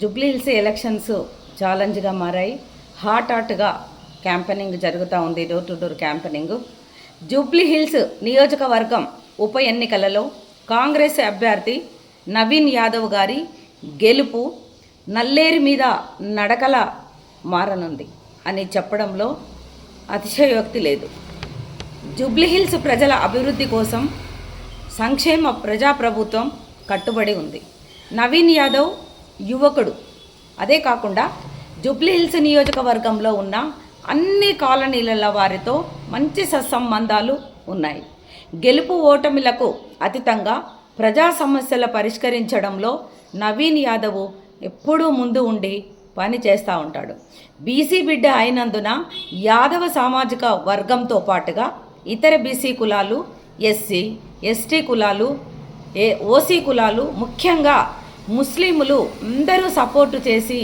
Jubilee Hills elections ఛాలెంజ్గా మారాయి. Hot హాట్గా క్యాంపెనింగ్ జరుగుతూ ఉంది door to door campaigning. Jubilee Hills నియోజకవర్గం ఉప ఎన్నికలలో కాంగ్రెస్ అభ్యర్థి నవీన్ యాదవ్ గారి గెలుపు నల్లేరు మీద నడకల మారనుంది అని చెప్పడంలో అతిశయోక్తి లేదు. జూబ్లీహిల్స్ ప్రజల అభివృద్ధి కోసం సంక్షేమ ప్రజాప్రభుత్వం కట్టుబడి ఉంది. నవీన్ యాదవ్ యువకుడు. అదే కాకుండా జూబ్లీహిల్స్ నియోజకవర్గంలో ఉన్న అన్ని కాలనీల వారితో మంచి సత్సంబంధాలు ఉన్నాయి. గెలుపు ఓటమిలకు అతీతంగా ప్రజా సమస్యల పరిష్కరించడంలో నవీన్ యాదవ్ ఎప్పుడూ ముందు ఉండి పని చేస్తూ ఉంటాడు. బీసీ బిడ్డ అయినందున యాదవ సామాజిక వర్గంతో పాటుగా ఇతర బీసీ కులాలు ఎస్సీ ఎస్టీ కులాలు ఏ ఓసీ కులాలు ముఖ్యంగా ముస్లింలు అందరూ సపోర్టు చేసి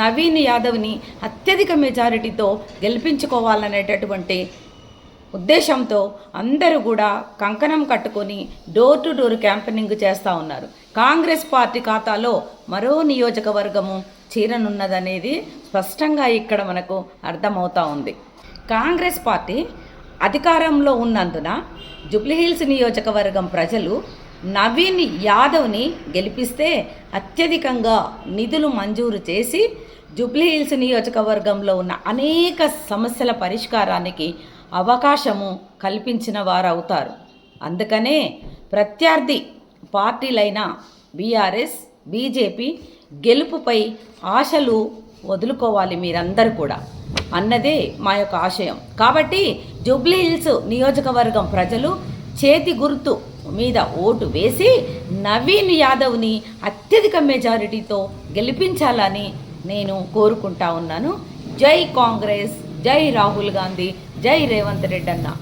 నవీన్ యాదవ్ని అత్యధిక మెజారిటీతో గెలిపించుకోవాలనేటటువంటి ఉద్దేశంతో అందరూ కూడా కంకణం కట్టుకొని డోర్ టు డోర్ క్యాంపెనింగ్ చేస్తూ ఉన్నారు. కాంగ్రెస్ పార్టీ ఖాతాలో మరో నియోజకవర్గము చీరనున్నదనేది స్పష్టంగా ఇక్కడ మనకు అర్థమవుతా ఉంది. కాంగ్రెస్ పార్టీ అధికారంలో ఉన్నందున జుబ్లీహిల్స్ నియోజకవర్గం ప్రజలు నవీన్ యాదవ్ని గెలిపిస్తే అత్యధికంగా నిధులు మంజూరు చేసి జుబ్లీహిల్స్ నియోజకవర్గంలో ఉన్న అనేక సమస్యల పరిష్కారానికి అవకాశము కల్పించిన వారు అవుతారు అందుకనే ప్రత్యర్థి పార్టీలైన బీఆర్ఎస్ బీజేపీ గెలుపుపై ఆశలు వదులుకోవాలి మీరందరూ కూడా. అన్నదే మా యొక్క ఆశయం. కాబట్టి జూబ్లీ హిల్స్ నియోజకవర్గం ప్రజలు చేతి గుర్తు మీద ఓటు వేసి నవీన్ యాదవ్ని అత్యధిక మెజారిటీతో గెలిపించాలని నేను కోరుకుంటా ఉన్నాను. జై కాంగ్రెస్ జై రాహుల్ గాంధీ జై రేవంత్ రెడ్డి అన్నా.